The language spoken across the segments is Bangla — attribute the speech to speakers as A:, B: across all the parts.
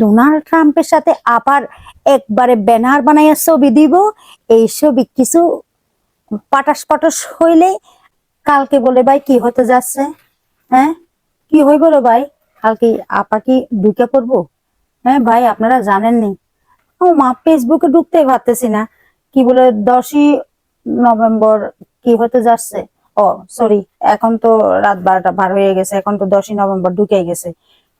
A: ডোনাল্ড ট্রাম্পের সাথে আবার একবারে ব্যানার বানাইয়া ছবি দিব। এই ছবি কিছু পাটাস পাটাস হইলে কালকে বলে, ভাই, কি হতে যাচ্ছে? হ্যাঁ? কি হইব রে ভাই? কালকে আপা কি ঢুকে পড়ব? হ্যাঁ ভাই, আপনারা জানেননি। ও মা, ফেসবুকে ঢুকতে পারতেছি না। কি বলে, দশই নভেম্বর কি হতে যাচ্ছে? ও সরি এখন তো রাত বারোটা পার হয়ে গেছে। এখন তো দশই নভেম্বর ঢুকে গেছে।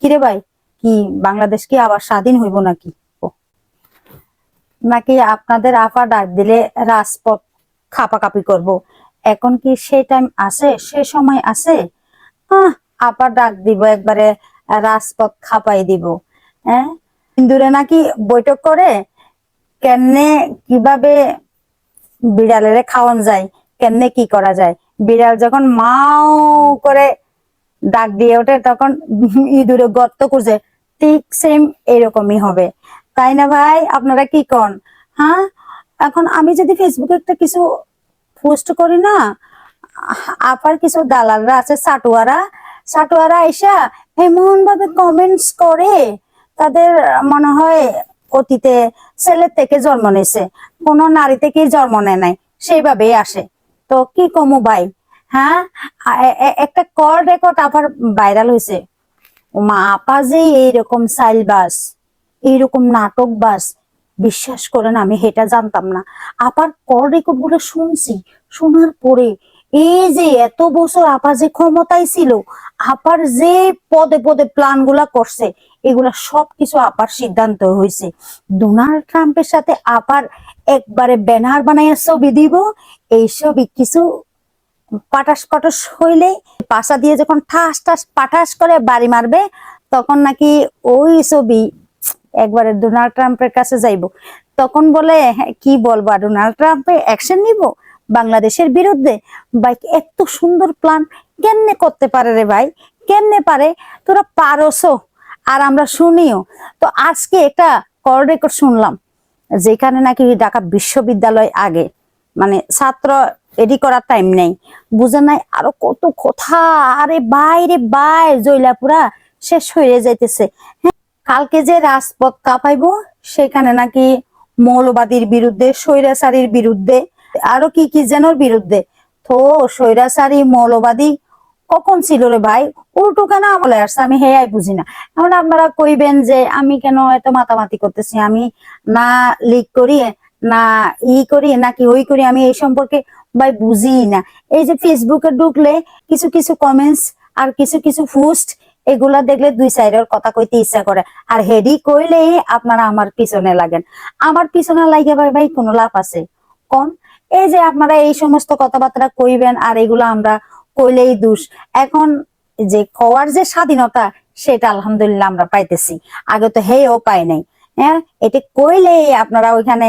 A: কিরে ভাই কি বাংলাদেশ কি আবার স্বাধীন হইব নাকি? নাকি আপনাদের আফা ডাক দিলে রাজপথ খাপাকাপি করব? এখন কি সেই টাইম আছে? সে সময় আছে? আহ আপা ডাক দিব, একবারে রাজপথ খাপাই দিব। হ্যাঁ? ইন্দুরে নাকি বৈঠক করে? কেমনে কীভাবে বিড়ালের খাওয়ান যায়? কেমনে কি করা যায়? বিড়াল যখন মাও করে ডাক দিয়ে ওঠে, তখন ইঁদুরে গর্ত করছে ঠিক সেম এরকমই হবে। তাই না ভাই? আপনারা কি কন? হ্যাঁ? এখন আমি যদি ফেসবুকে একটা কিছু পোস্ট করি না আপার কিছু দালালরা আছে, সাটুয়ারা সাটুয়ারা আইসা এমন ভাবে কমেন্টস করে, তাদের মনে হয় অতীতে ছেলের থেকে জন্ম নিয়েছে, কোন নারী থেকেই জন্ম নেয় নাই, সেইভাবেই আসে। তো কি কমু ভাই? হ্যাঁ? একটা কল রেকর্ড আবার ভাইরাল হয়েছে মা আপা যে এইরকম সাইল বাস, এইরকম নাটক বাস, বিশ্বাস করেন আমি এটা জানতাম না। আপার কল রেকর্ডগুলো শুনছি, শোনার পরে এই যে এত বছর আপা যে ক্ষমতায় ছিল, আপার যে পদে পদে প্ল্যানগুলা করছে, এগুলা সবকিছু আপার সিদ্ধান্ত হয়েছে। ডোনাল্ড ট্রাম্পের সাথে আপার একবারে ব্যানার বানাইয়া ছবি দিব, এই ছবি কিছু পাটাস পাটাস হইলে পাশা দিয়ে যখন ঠাস ঠাস পাঠাস করে বাড়ি মারবে তখন নাকি ওই ছবি একবারে ডোনাল্ড ট্রাম্পের কাছে যাইব। তখন বলে হ্যাঁ, কি বলব? ডোনাল্ড ট্রাম্পে অ্যাকশন নিব? বাংলাদেশের বিরুদ্ধে? ভাই এত সুন্দর প্ল্যান কেমনে করতে পারে রে ভাই? কেমনে পারে? তোরা পারোসো। আর আমরা শুনিও। তো আজকে একটা কল রেকর্ড শুনলাম যেখানে নাকি ঢাকা বিশ্ববিদ্যালয় আগে মানে ছাত্র এডি করার টাইম নেই। বুঝে নাই আরও কত কথা। আরে বাইরে বাই জৈলাপুরা শেষ হয়ে যাইতেছে। হ্যাঁ, কালকে যে রাজপথ কাঁপাইবো সেখানে নাকি মৌলবাদীর বিরুদ্ধে স্বৈরাচারীর বিরুদ্ধে আরও কি কি যেন বিরুদ্ধে। তো স্বৈরাচারী মৌলবাদী কখন ছিল রে ভাই? উল্টো কেন আমলে আসছে? আমি হেয়াই বুঝি না। এখন আপনারা কইবেন যে আমি কেন এত মাতামাতি করতেছি? আমি না লিক করি না ই করি, নাকি ওই করি, আমি এই সম্পর্কে ভাই বুঝি না। এই যে ফেসবুকে ঢুকলে কিছু কিছু কমেন্টস আর কিছু কিছু পোস্ট এগুলা দেখলে দুই সাইডের কথা কইতে ইচ্ছা করে। আর হেডি কইলে আপনারা আমার পিছনে লাগেন। আমার পিছনে লাগে ভাই ভাই কোনো লাভ আছে? কম এই যে আপনারা এই সমস্ত কথাবার্তা কইবেন আর এগুলো আমরা কইলেই দুষ। এখন যে কওয়ার যে স্বাধীনতা, সেটা আলহামদুলিল্লাহ আমরা পাইতেছি। আগে তো হেও পাই নাই। হ্যাঁ? এটা কইলেই আপনারা ওইখানে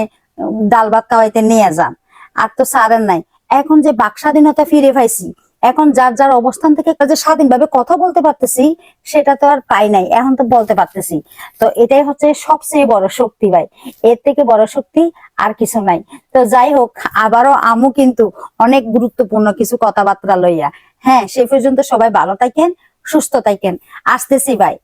A: ডাল ভাত খাওয়াইতে নিয়ে যান। আর তো সারেন নাই। এখন যে বাক স্বাধীনতা ফিরে পাইছি, এখন যার যার অবস্থান থেকে যে স্বাধীনভাবে কথা বলতে পারতেছি, সেটা তো আর পাই নাই, এখন তো বলতে পারতেছি। তো এটাই হচ্ছে সবচেয়ে বড় শক্তি ভাই। এর থেকে বড় শক্তি আর কিছু নাই। তো যাই হোক, আবারও আমু কিন্তু অনেক গুরুত্বপূর্ণ কিছু কথাবার্তা লইয়া। হ্যাঁ সে পর্যন্ত সবাই ভালো থাকেন, সুস্থ থাকেন। আসতেছি ভাই।